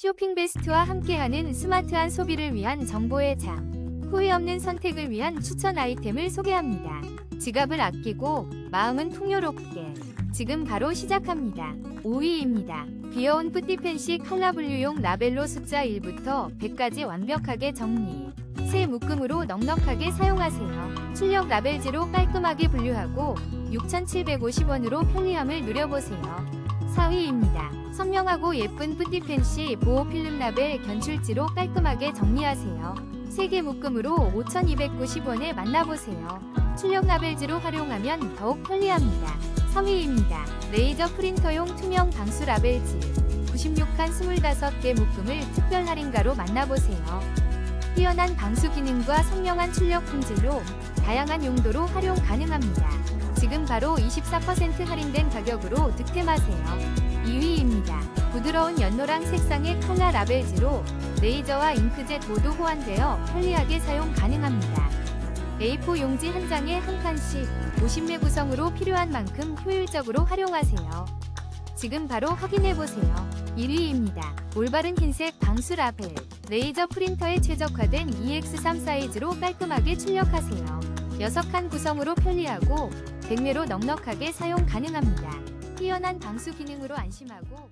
쇼핑 베스트와 함께하는 스마트한 소비를 위한 정보의 장. 후회 없는 선택을 위한 추천 아이템을 소개합니다. 지갑을 아끼고 마음은 풍요롭게. 지금 바로 시작합니다. 5위입니다. 귀여운 뿌띠펜시 컬러 분류용 라벨로 숫자 1부터 100까지 완벽하게 정리. 새 묶음으로 넉넉하게 사용하세요. 출력 라벨지로 깔끔하게 분류하고 6,750원으로 편리함을 누려보세요. 4위입니다. 선명하고 예쁜 뿌띠펜시 보호 필름 라벨 견출지로 깔끔하게 정리하세요. 3개 묶음으로 5,290원에 만나보세요. 출력 라벨지로 활용하면 더욱 편리합니다. 3위입니다. 레이저 프린터용 투명 방수 라벨지 96칸 25개 묶음을 특별 할인가로 만나보세요. 뛰어난 방수 기능과 선명한 출력 품질로 다양한 용도로 활용 가능합니다. 지금 바로 24% 할인된 가격으로 득템하세요. 2위입니다. 부드러운 연노랑 색상의 컬러 라벨지로 레이저와 잉크젯 모두 호환되어 편리하게 사용 가능합니다. A4 용지 한 장에 한 칸씩 50매 구성으로 필요한 만큼 효율적으로 활용하세요. 지금 바로 확인해보세요. 1위입니다. 올바른 흰색 방수 라벨. 레이저 프린터에 최적화된 EX3 사이즈로 깔끔하게 출력하세요. 6칸 구성으로 편리하고 100매로 넉넉하게 사용 가능합니다. 뛰어난 방수 기능으로 안심하고